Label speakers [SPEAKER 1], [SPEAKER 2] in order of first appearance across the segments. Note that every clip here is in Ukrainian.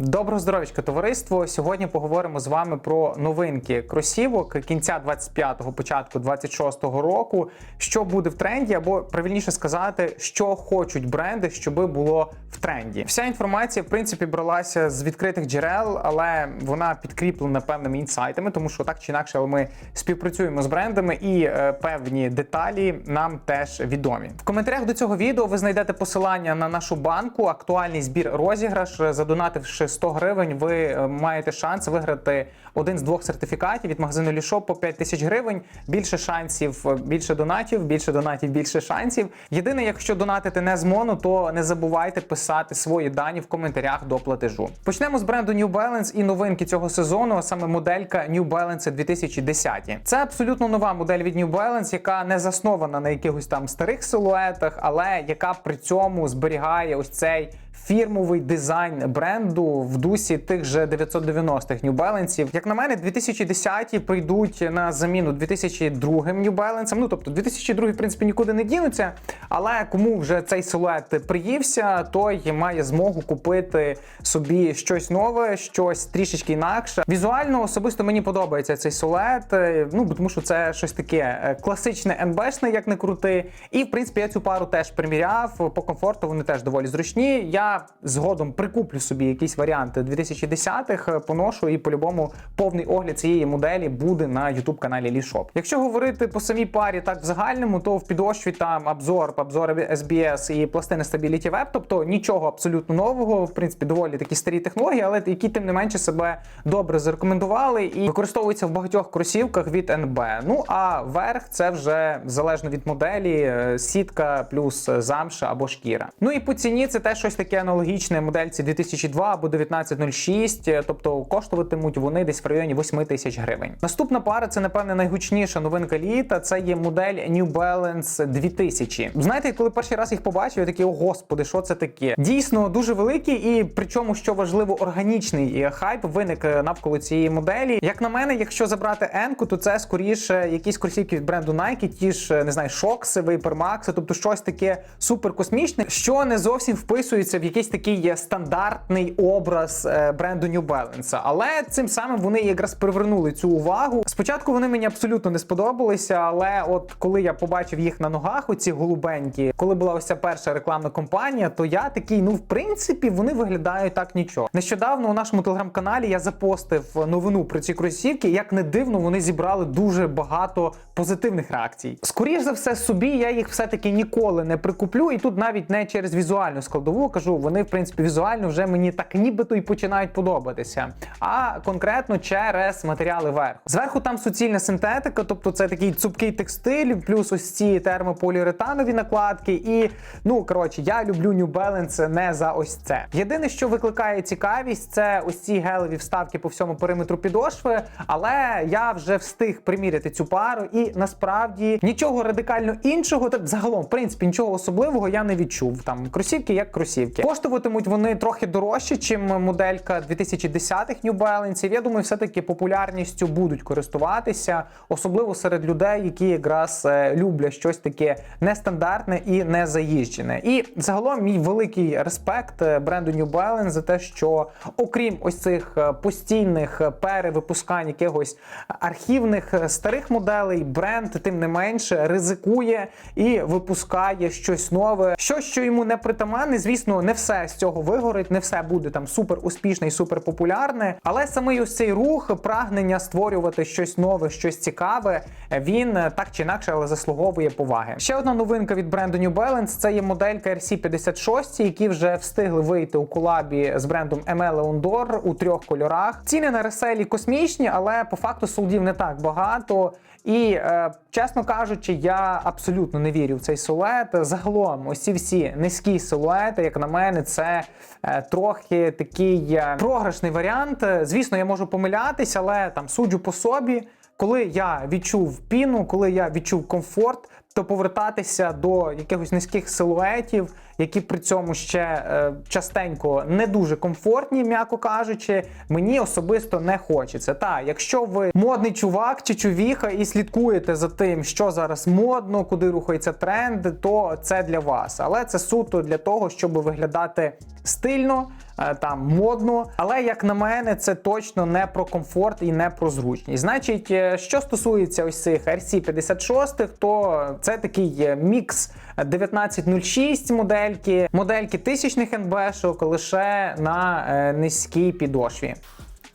[SPEAKER 1] Доброго здоров'ячка, товариство. Сьогодні поговоримо з вами про новинки кросівок кінця 25-го, початку 26-го року. Що буде в тренді, або правильніше сказати, що хочуть бренди, щоби було в тренді. Вся інформація, в принципі, бралася з відкритих джерел, але вона підкріплена певними інсайтами, тому що так чи інакше, але ми співпрацюємо з брендами і е, певні деталі нам теж відомі. В коментарях до цього відео ви знайдете посилання на нашу банку, актуальний збір розіграш. Задонативши 100 гривень, ви е, маєте шанс виграти один з двох сертифікатів від магазину Лішоп по 5 тисяч гривень. Більше шансів, е, більше донатів, більше донатів, більше шансів. Єдине, якщо донатити не з моно, то не забувайте писати свої дані в коментарях до платежу. Почнемо з бренду New Balance і новинки цього сезону, а саме моделька New Balance 2010. Це абсолютно нова модель від New Balance, яка не заснована на якихось там старих силуетах, але яка при цьому зберігає ось цей фірмовий дизайн бренду в дусі тих же 990-х New Balance. Як на мене, 2010-ті прийдуть на заміну 2002 New Balance. Ну тобто 2002 в принципі нікуди не дінуться. Але кому вже цей силует приївся, той має змогу купити собі щось нове, щось трішечки інакше. Візуально особисто мені подобається цей силует. е, Ну тому що це щось таке е, класичне НБшне, як не крути. І в принципі я цю пару теж приміряв. По комфорту вони теж доволі зручні. Я згодом прикуплю собі якісь варіанти 2010-х, е, поношу і по-любому повний огляд цієї моделі буде на youtube каналі Лішоп. Якщо говорити по самій парі так в загальному, то в підошві там обзор, обзор SBS і пластини Stability Web, тобто нічого абсолютно нового. В принципі, доволі такі старі технології, але які тим не менше себе добре зарекомендували і використовуються в багатьох кросівках від NB. Ну а верх це вже залежно від моделі, е, сітка плюс замша або шкіра. Ну і по ціні це теж щось таке аналогічне модельці 2002 або 1906, е, тобто коштуватимуть вони десь в районі 8 тисяч гривень. Наступна пара це напевне найгучніша новинка літа. Це є модель New Balance 2000. Знаєте, коли перший раз їх побачив, я такий, о господи, що це таке? Дійсно дуже великий, і причому, що важливо, органічний е, хайп виник е, навколо цієї моделі. Як на мене, якщо забрати Енку, то це скоріше якісь кросівки від бренду Nike, ті ж не знаю, Шокси, Vapormax, тобто щось таке суперкосмічне, що не зовсім вписується в якийсь такий стандартний образ е, бренду New Balance. Але цим самим вони якраз привернули цю увагу. Спочатку вони мені абсолютно не сподобалися, але от коли я побачив їх на ногах, оці голубенькі, коли була ось ця перша рекламна кампанія, то я такий, ну в принципі, вони виглядають так нічого. Нещодавно у нашому телеграм-каналі я запостив новину про ці кросівки. Як не дивно, вони зібрали дуже багато позитивних реакцій. Скоріш за все, собі я їх все-таки ніколи не прикуплю, і тут навіть не через візуальну складову кажу, вони в принципі візуально вже мені так нібито і починають подобатися. А конкретно через матеріали верху. Зверху там суцільна синтетика, тобто це такий цупкий текстиль, плюс ось ці термополіуретанові накладки. І ну коротше, я люблю New Balance не за ось це. Єдине, що викликає цікавість, це ось ці гелеві вставки по всьому периметру підошви. Але я вже встиг приміряти цю пару, і насправді нічого радикально іншого, та загалом, в принципі, нічого особливого я не відчув. Там кросівки як кросівки. Коштуватимуть вони трохи дорожче, чим моделька 2010-х New Balance. Я думаю, все-таки популярністю будуть користуватися, особливо серед людей, які якраз е, люблять щось таке нестандартне і не заїжджене. І загалом мій великий респект е, бренду New Balance за те, що окрім ось цих е, постійних перевипускань якихось архівних старих моделей, бренд тим не менше ризикує і випускає щось нове, що що йому не притаманне. Звісно, не все з цього вигорить, не все буде там супер успішне і супер популярне. Але самий ось цей рух, прагнення створювати щось нове, щось цікаве, він е, так чи інакше, але заслуговує поваги. Ще одна новинка від бренду New Balance це є моделька RC56, які вже встигли вийти у колабі з брендом ML Leondor у трьох кольорах. Ціни на реселі космічні, але по факту солдів не так багато. І е, чесно кажучи, я абсолютно не вірю в цей силует. Загалом, ось ці всі низькі силуети, як на мене, це е, трохи такий е, програшний варіант. Звісно, я можу помилятись, але там суджу по собі. Коли я відчув піну, коли я відчув комфорт, то повертатися до якихось низьких силуетів, які при цьому ще е, частенько не дуже комфортні, м'яко кажучи, мені особисто не хочеться. Та, якщо ви модний чувак чи чувіха і слідкуєте за тим, що зараз модно, куди рухається тренд, то це для вас. Але це суто для того, щоб виглядати стильно, е, там модно. Але як на мене, це точно не про комфорт і не про зручність. Значить, е, що стосується ось цих RC56, то це такий е, мікс 1906 модельки, модельки тисячних НБшок лише на е, низькій підошві.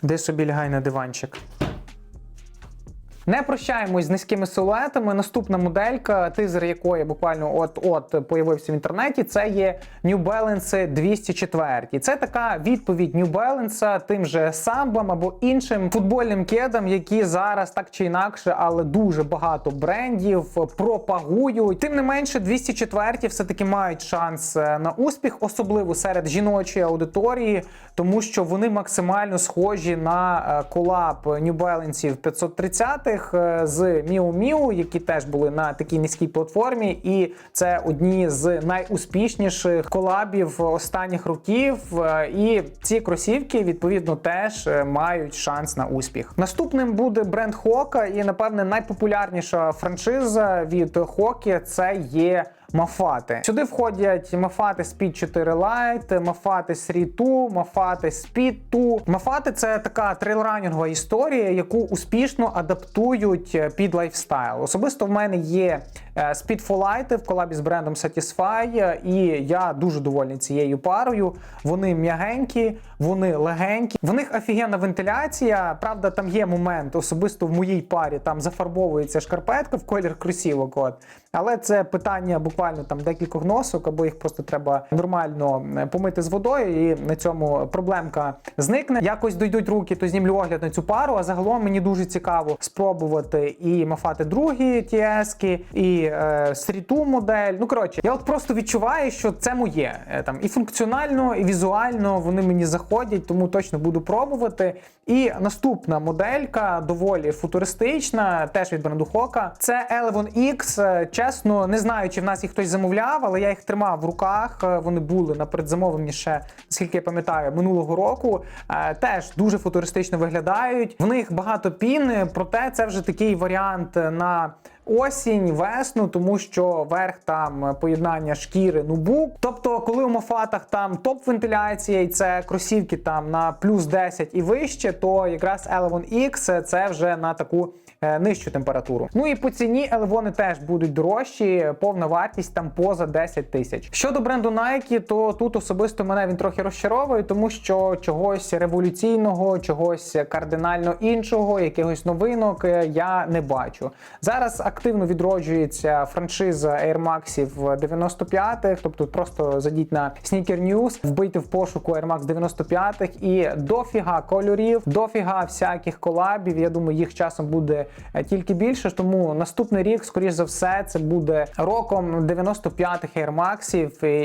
[SPEAKER 1] Де собі лягай на диванчик. Не прощаємось з низькими силуетами. Наступна моделька, тизер якої буквально от-от появився в інтернеті, це є New Balance 204. Це така відповідь New Balance тим же самбам або іншим футбольним кедам, які зараз так чи інакше, але дуже багато брендів пропагують. Тим не менше, 204 все-таки мають шанс е, на успіх, особливо серед жіночої аудиторії, тому що вони максимально схожі на е, колаб New Balance 530 е, з Miu Miu, які теж були на такій низькій платформі, і це одні з найуспішніших колабів останніх років. Е, І ці кросівки відповідно теж е, мають шанс на успіх. Наступним буде бренд Хока, і напевне найпопулярніша франшиза від Хокі це є. Мафати. Сюди входять мафати Speed 4 Lite, мафати Sri 2, мафати Speed 2. Мафати це така трейлранінгова історія, яку успішно адаптують під лайфстайл. Особисто в мене є е, Speed for Light в колабі з брендом Satisfy, е, і я дуже довольний цією парою. Вони м'ягенькі, вони легенькі. В них офігенна вентиляція. Правда, там є момент, особисто в моїй парі, там зафарбовується шкарпетка в колір кросівок. От. Але це питання буквально там декількох носок, або їх просто треба нормально е, помити з водою, і на цьому проблемка зникне. Якось дойдуть руки, то знімлю огляд на цю пару. А загалом мені дуже цікаво спробувати і мафати другі тіески, і е, сріту модель. Ну коротше, я от просто відчуваю, що це моє Е, там і функціонально, і візуально вони мені заходять, тому точно буду пробувати. І наступна моделька доволі футуристична, теж від бренду Хока. Це Elevon X. Е, Чесно, не знаю, чи в нас їх хтось замовляв, але я їх тримав в руках. Вони були на передзамовленні ще, наскільки я пам'ятаю, минулого року. Теж дуже футуристично виглядають. В них багато піни, проте це вже такий варіант на. Осінь, весну, тому що верх там поєднання шкіри, нубук. Тобто, коли у мафатах там топ-вентиляція і це кросівки там на плюс 10 і вище, то якраз Elevon X це вже на таку е, нижчу температуру. Ну і по ціні елевони теж будуть дорожчі, повна вартість там поза 10 тисяч. Щодо бренду Nike, то тут особисто мене він трохи розчаровує, тому що чогось революційного, чогось кардинально іншого, якихось новинок е, я не бачу. Зараз активно відроджується франшиза Air Max 95-х, тобто просто зайдіть на Sneaker News, вбийте в пошуку Air Max 95-х і дофіга кольорів, дофіга всяких колабів. Я думаю, їх часом буде е, тільки більше. Тому наступний рік, скоріш за все, це буде роком 95-х Air Max,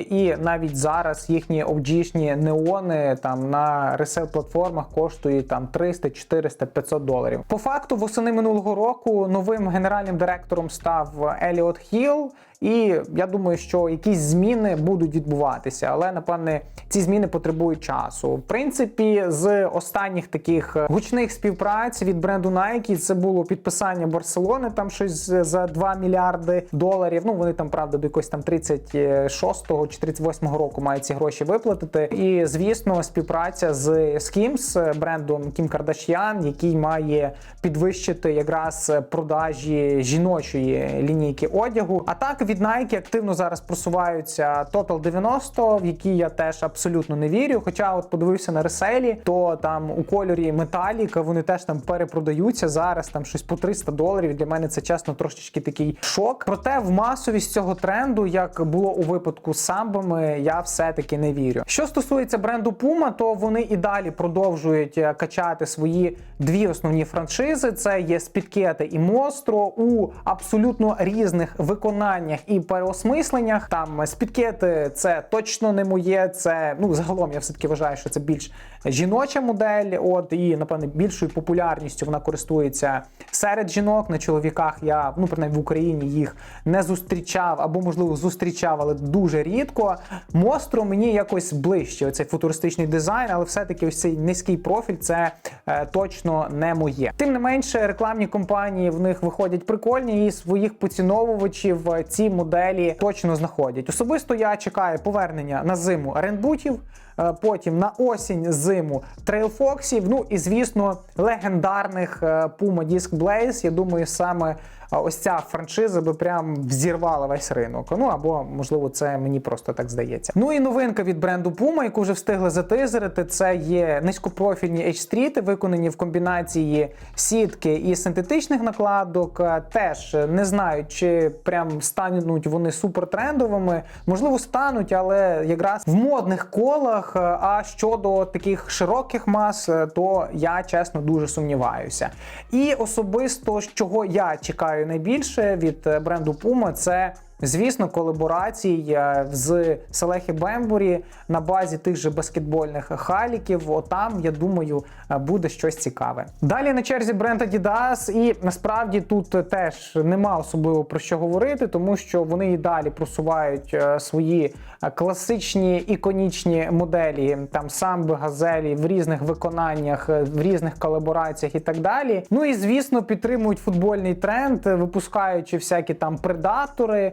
[SPEAKER 1] і навіть зараз їхні OG-шні неони там на ресел платформах коштують там 300, 400, 500 доларів. По факту, восени минулого року новим генеральним директором став Еліот Хіл. І я думаю, що якісь зміни будуть відбуватися, але напевне ці зміни потребують часу. В принципі, з останніх таких гучних співпраць від бренду Nike це було підписання Барселони, там щось за 2 мільярди доларів. Ну вони там правда до якогось там 36-го чи 38-го року мають ці гроші виплатити. І звісно, співпраця з Skims, брендом Кім Кардашян, який має підвищити якраз продажі жіночої лінійки одягу. А так від Nike активно зараз просуваються Total 90, в які я теж абсолютно не вірю. Хоча, от подивився на реселі, то там у кольорі Metallic вони теж там перепродаються зараз. Там щось по 300 доларів. Для мене це чесно трошечки такий шок. Проте в масовість цього тренду, як було у випадку з самбами, я все-таки не вірю. Що стосується бренду Puma, то вони і далі продовжують е, качати свої дві основні франшизи: це є Спідкети і Мостро у абсолютно різних виконаннях і переосмисленнях. Там спідкети це точно не моє. Це ну загалом я все таки вважаю, що це більш жіноча модель. От і напевне більшою популярністю вона користується серед жінок. На чоловіках я ну принаймні в Україні їх не зустрічав або можливо зустрічав, але дуже рідко. Мостро мені якось ближче. Оцей футуристичний дизайн, але все-таки ось цей низький профіль це е, точно не моє. Тим не менше, рекламні компанії в них виходять прикольні і своїх поціновувачів е, ці моделі точно знаходять. Особисто я чекаю повернення на зиму рендбутів. е, потім на осінь зиму трейлфоксів. Ну і звісно, легендарних е, Puma Disc Blaze. Я думаю, саме ось ця франшиза би прям взірвала весь ринок. Ну або можливо, це мені просто так здається. Ну і новинка від бренду Puma, яку вже встигли затизерити, це є низькопрофільні H-стріти, виконані в комбінації сітки і синтетичних накладок. Теж не знаю, чи прям стануть вони супертрендовими. Можливо, стануть, але якраз в модних колах. А щодо таких широких мас, то я чесно дуже сумніваюся. І особисто, з чого я чекаю найбільше від е, бренду Puma, це. Звісно, колаборацій е, з Селехі Бембурі на базі тих же баскетбольних халіків. Отам, я думаю, е, буде щось цікаве. Далі на черзі бренд Adidas, і насправді тут теж нема особливо про що говорити, тому що вони і далі просувають е, свої класичні іконічні моделі, там самби, газелі в різних виконаннях, в різних колабораціях і так далі. Ну і звісно, підтримують футбольний тренд, випускаючи всякі там предатори.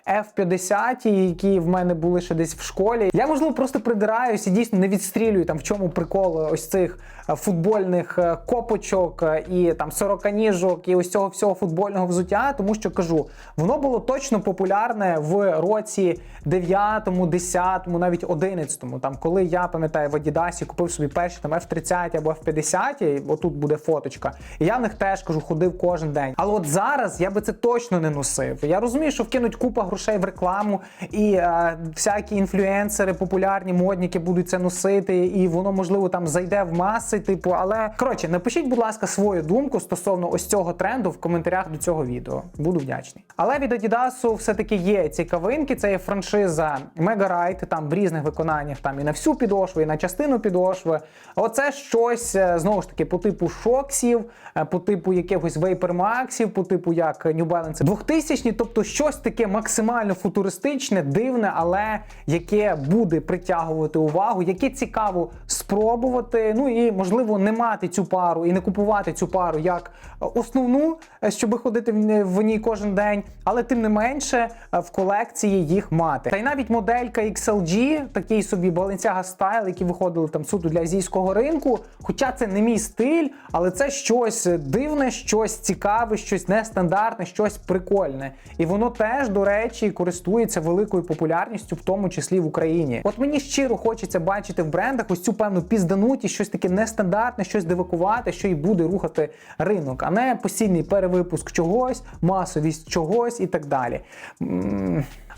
[SPEAKER 1] F-50, які в мене були ще десь в школі. Я можливо просто придираюся і дійсно не відстрілюю там в чому прикол ось цих е, футбольних е, копочок е, і там сороканіжок, і ось цього всього футбольного взуття, тому що кажу, воно було точно популярне в році 9, 10, навіть 11. Там, коли я пам'ятаю в Адідасі купив собі перші там F-30 або F-50, отут буде фоточка. І я в них теж кажу, ходив кожен день. Але от зараз я би це точно не носив. Я розумію, що вкинуть купа грошей в рекламу, і е, всякі інфлюенсери, популярні модники будуть це носити, і воно можливо там зайде в маси. Типу, але коротше, напишіть, будь ласка, свою думку стосовно ось цього тренду в коментарях до цього відео. Буду вдячний. Але від Adidas все-таки є цікавинки. Це є франшиза Mega Ride, там в різних виконаннях, там і на всю підошву, і на частину підошви. Оце щось е, знову ж таки по типу шоксів, е, по типу якихось Maxів, по типу як New Balance 2000, тобто щось таке максимально футуристичне, дивне, але яке буде притягувати увагу, яке цікаво спробувати. Ну і можливо не мати цю пару і не купувати цю пару як основну, е, щоб ходити в- в ній кожен день, але тим не менше е, в колекції їх мати. Та й навіть моделька XLG, такий собі Balenciaga Style, які виходили там суто для азійського ринку. Хоча це не мій стиль, але це щось дивне, щось цікаве, щось нестандартне, щось прикольне. І воно теж, до речі, користується великою популярністю, в тому числі в Україні. От мені щиро хочеться бачити в брендах ось цю певну пізданутість, щось таке нестандартне, щось дивакувати, що і буде рухати ринок, а не постійний перевипуск чогось, масовість чогось і так далі.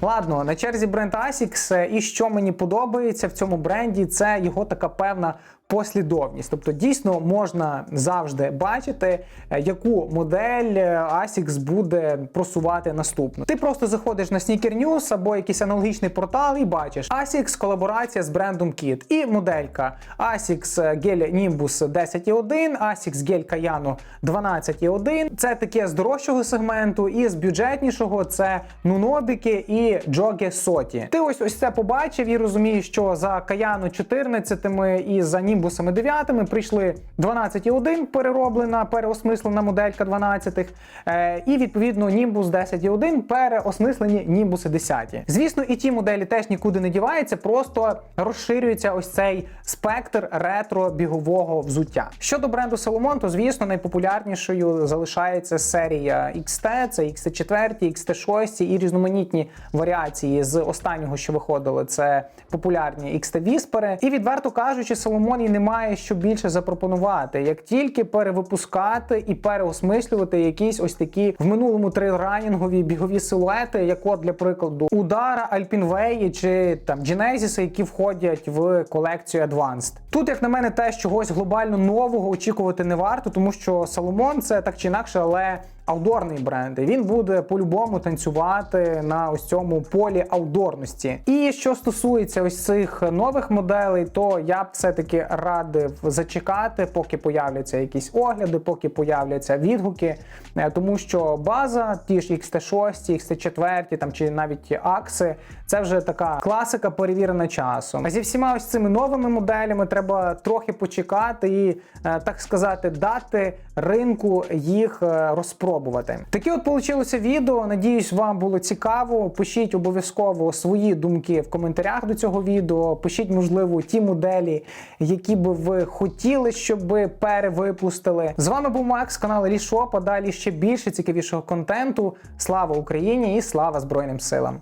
[SPEAKER 1] Ладно, на черзі бренд Asics, і що мені подобається в цьому бренді, це його така певна послідовність. Тобто, дійсно можна завжди бачити, е, яку модель е, Asics буде просувати наступно. Ти просто заходиш на Sneaker News або якийсь аналогічний портал і бачиш Asics колаборація з брендом Kit. І моделька Asics Gel Nimbus 10.1, Asics Gel Kayano 12.1. Це таке з дорожчого сегменту, і з бюджетнішого це Нунобіки і Джоге Соті. Ти ось ось це побачив і розумієш, що за Каяно 14 і за Німбусами 9 прийшли 12.1 перероблена, переосмислена моделька 12 е, і відповідно Nimbus 10.1 переосмислені Німбуси 10. Звісно, і ті моделі теж нікуди не діваються, просто розширюється ось цей спектр ретро-бігового взуття. Щодо бренду Salomon, то звісно найпопулярнішою залишається серія XT, це XT4, XT6 і різноманітні варіації з останнього, що виходили, це популярні XT Whisper. І відверто кажучи, Соломон і немає що більше запропонувати, як тільки перевипускати і переосмислювати якісь ось такі в минулому трейлранінгові бігові силуети, як от для прикладу Удара, Альпінвеї чи там Genesis, які входять в колекцію Advanced. Тут, як на мене, теж чогось глобально нового очікувати не варто, тому що Соломон це так чи інакше, але аудорний бренд. Він буде по-любому танцювати на ось цьому полі аудорності. І що стосується ось цих нових моделей, то я б все-таки радив зачекати, поки появляться якісь огляди, поки появляться відгуки, Е, тому що база, ті ж XT6, XT4, там чи навіть Акси, це вже така класика перевірена часом. А зі всіма ось цими новими моделями треба трохи почекати і, е, так сказати, дати ринку їх е, розпробувати. Спробувати. Таке от получилося відео. Надіюсь, вам було цікаво. Пишіть обов'язково свої думки в коментарях до цього відео. Пишіть, можливо, ті моделі, які би ви хотіли, щоб перевипустили. З вами був Макс, канал Рішопа. Далі ще більше цікавішого контенту. Слава Україні і слава Збройним силам!